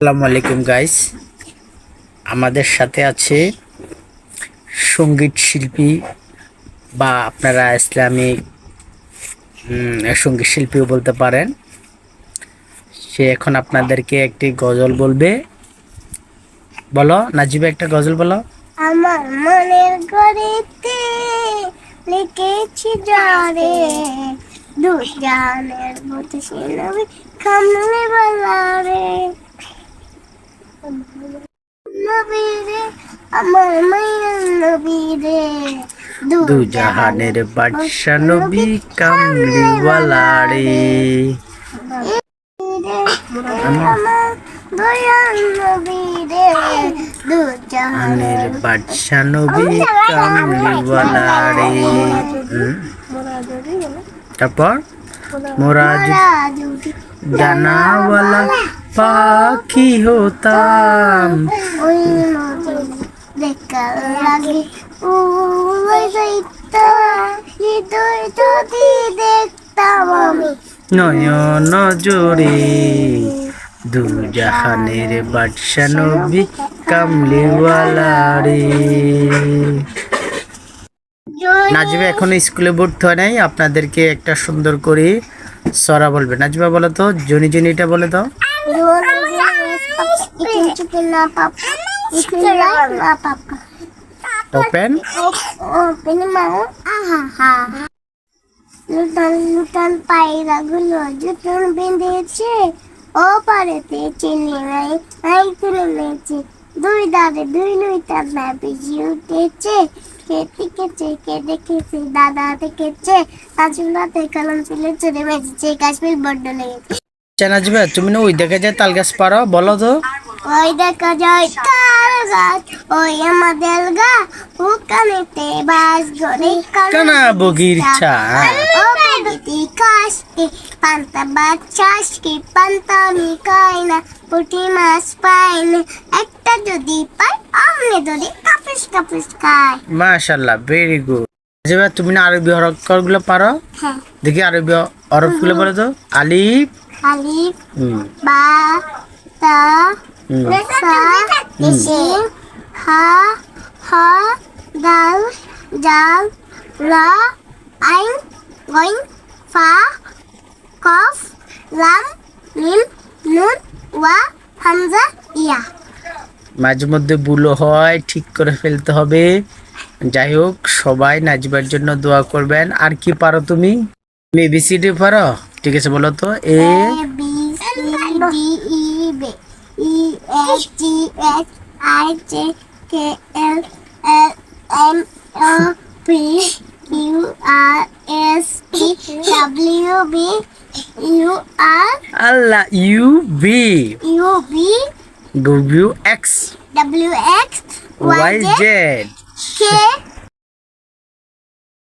আসসালামু আলাইকুম গাইস আমাদের সাথে আছে সংগীত শিল্পী বা আপনারা ইসলামিক সংগীত শিল্পীও বলতে পারেন। সে এখন আপনাদেরকে একটি গজল বলবে। বলো, নাজিবা, একটা গজল বলো। আমার মনের ঘরেতে লিখেছি জরে দু জানের মতো সিনবি কামলে বলারে দু জাহানের বাদশা নবী কামলিওয়ালা রে জাহানের বাদশা নবী কামলিওয়ালা রে তারপর? মোরা যদি মোরা যদি ডানাওয়ালা পাখি হতাম। ওই নয়ন জোরে দু জাহানের বাদশা নবী কামলিওয়ালা রে নাজিবা এখন স্কুলে ভর্তি হয় নাই। আপনাদেরকে একটা সুন্দর করে সরা বলবে। নাজিবা বলো তো, জনি জনিটা বলে তো ওপেন মাও আহা হা লুটান লুটান পায়রা গুলো জুটন বেঁধেছে ও পারেতে চিনি নাই নাই তুলে নিয়েছে দুই দাদে দুই লুইটা না বেশি উঠেছে কে টিকেছে কে দেখেছে দাদা দেখেছে নাচুলাতে কলম চুলে চুলে মেজেছে কাশ্মীর বড্ড লেগেছে আচ্ছা নাজিবা তুমি না ওই দেখে যায় তাল গাছ পারো বলো তো। ওই দেখা যায় তার গাছ ওই আমাদের গা ওখানেতে বাস গড়ে কানা বগির চা ও বেবিতি কাশকে পান্তা বাচ্চাসকে পান্তা আমি খাই না পুঁটি মাছ পাই না। একটা যদি পাই আমনে যদি কাপুস কাপুস খাই। মাশাল্লাহ ভেরি গুড নাজিবা তুমি না আরবি হরফগুলো পারো? হ্যাঁ। দেখি আরবি হরফগুলো বলো তো। আলিফ আলিফ বা তা সা শিন হা হা দাল জাল রা আইন গইন ফা কফ লাম মিম নুন ওয়া হামজা ইয়া মাঝে মধ্যে ভুলও হয় ঠিক করে ফেলতে হবে। যাই হোক সবাই নাচবার জন্য দোয়া করবেন। আর কি পারো তুমি? এবিসিডি পারো? ঠিক আছে বলো তো A A B C D E B E F G H I J K L L M O P Q R S T W B U R Allah U B U B W X W X Y Y Z Z K